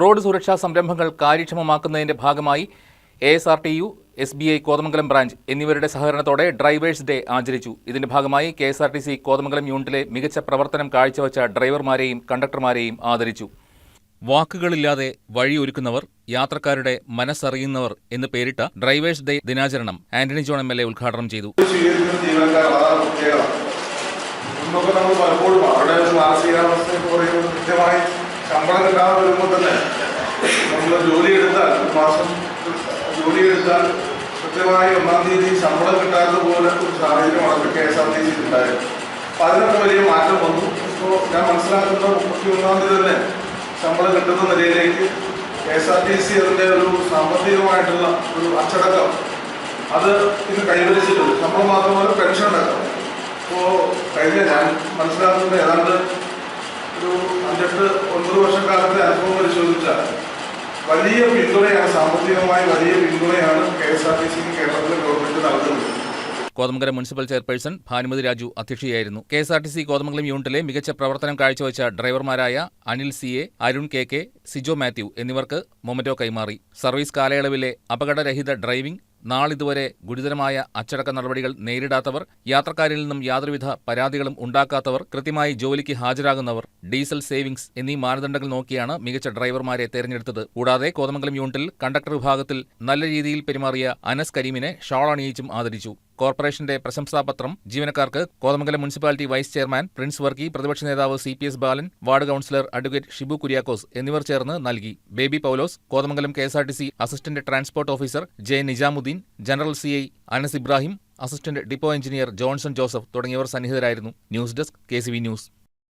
Road സുരക്ഷാ സംരംഭങ്ങൾ കാര്യക്ഷമമാക്കുന്നതിന്റെ ഭാഗമായി A S R T U S B I Kothamangalam branch എന്നിവരുടെ സഹകരണത്തോടെ ഡ്രൈവേഴ്സ് ഡേ ആചരിച്ചു. ഇതിന്റെ ഭാഗമായി K S R T C Kothamangalam യൂണിറ്റിലെ മികച്ച പ്രവർത്തനം കാഴ്ചവെച്ച ഡ്രൈവർമാരെയും കണ്ടക്ടർമാരെയും ആദരിച്ചു. വാക്കുകളില്ലാതെ വഴിയൊരുക്കുന്നവർ യാത്രക്കാരുടെ മനസ്സറിയുന്നവർ എന്ന് പേരിട്ട ഡ്രൈവേഴ്സ് ഡേ ദിനാചരണം Antony John M L A ഉദ്ഘാടനം ചെയ്തു. പലപ്പോഴും അവരുടെ ഒരു മാനസികാവസ്ഥ പറയുന്നത് കൃത്യമായി ശമ്പളം കിട്ടാതെ വരുമ്പോൾ തന്നെ നമ്മൾ ജോലി എടുത്താൽ മാസം ജോലി എടുത്താൽ കൃത്യമായി ഒന്നാം തീയതി ശമ്പളം കിട്ടാത്ത പോലെ ഒരു സാഹചര്യമാണ് K S R T C ഉണ്ടായത് അപ്പം വലിയ മാറ്റം വന്നു. ഇപ്പോൾ ഞാൻ മനസ്സിലാക്കുന്ന മുപ്പത്തി ഒന്നാം തീയതി തന്നെ ശമ്പളം കിട്ടുന്ന നിലയിലേക്ക് K S R T C അതിന്റെ ഒരു സാമ്പത്തികമായിട്ടുള്ള ഒരു അച്ചടക്കം അത് ഇന്ന് കൈവരിച്ചിട്ടുണ്ട്. ശമ്പളം മാത്രമല്ല പെൻഷൻ അടക്കം അപ്പോൾ കഴിഞ്ഞ ഞാൻ മനസ്സിലാക്കുന്നത് ഏതാണ്ട് ഒരു അഞ്ചെട്ട് വർഷക്കാലത്തെ അനുഭവം പരിശോധിച്ചാൽ വലിയ പിന്തുണയാണ് സാമ്പത്തികമായി വലിയ പിന്തുണയാണ് കെ എസ് ആർ ടി സിക്ക് കേരളത്തിലെ ഗവൺമെന്റ് നൽകുന്നത്. കോതമംഗലം മുനിസിപ്പൽ ചെയർപേഴ്സൺ ഭാനുമതി രാജു അധ്യക്ഷയായിരുന്നു. K S R T C Kothamangalam യൂണിറ്റിലെ മികച്ച പ്രവർത്തനം കാഴ്ചവെച്ച ഡ്രൈവർമാരായ Anil C A Arun K K Sijo Mathew എന്നിവർക്ക് മൊമറ്റോ കൈമാറി. സർവീസ് കാലയളവിലെ അപകടരഹിത ഡ്രൈവിംഗ് നാളിതുവരെ ഗുരുതരമായ അച്ചടക്ക നടപടികൾ നേരിടാത്തവർ യാത്രക്കാരിൽ നിന്നും യാതൊരുവിധ പരാതികളും ഉണ്ടാക്കാത്തവർ കൃത്യമായി ജോലിക്ക് ഹാജരാകുന്നവർ ഡീസൽ സേവിംഗ്സ് എന്നീ മാനദണ്ഡങ്ങൾ നോക്കിയാണ് മികച്ച ഡ്രൈവർമാരെ തെരഞ്ഞെടുത്തത്. കൂടാതെ കോതമംഗലം യൂണിറ്റിൽ കണ്ടക്ടർ വിഭാഗത്തിൽ നല്ല രീതിയിൽ പെരുമാറിയ അനസ് കരീമിനെ ഷാൾ അണിയിച്ചും ആദരിച്ചു. കോർപ്പറേഷന്റെ പ്രശംസാപത്രം ജീവനക്കാർക്ക് Kothamangalam municipality vice chairman Prince Varkey പ്രതിപക്ഷ നേതാവ് C P S Balan ward councillor advocate Shibu Kuriakose എന്നിവർ ചേർന്ന് നൽകി. Baby Paulose Kothamangalam K S R T C assistant transport officer J Nizamuddin general C I Anas Ibrahim assistant depot engineer Johnson Joseph തുടങ്ങിയവർ സന്നിഹിതരായിരുന്നു. News desk K news.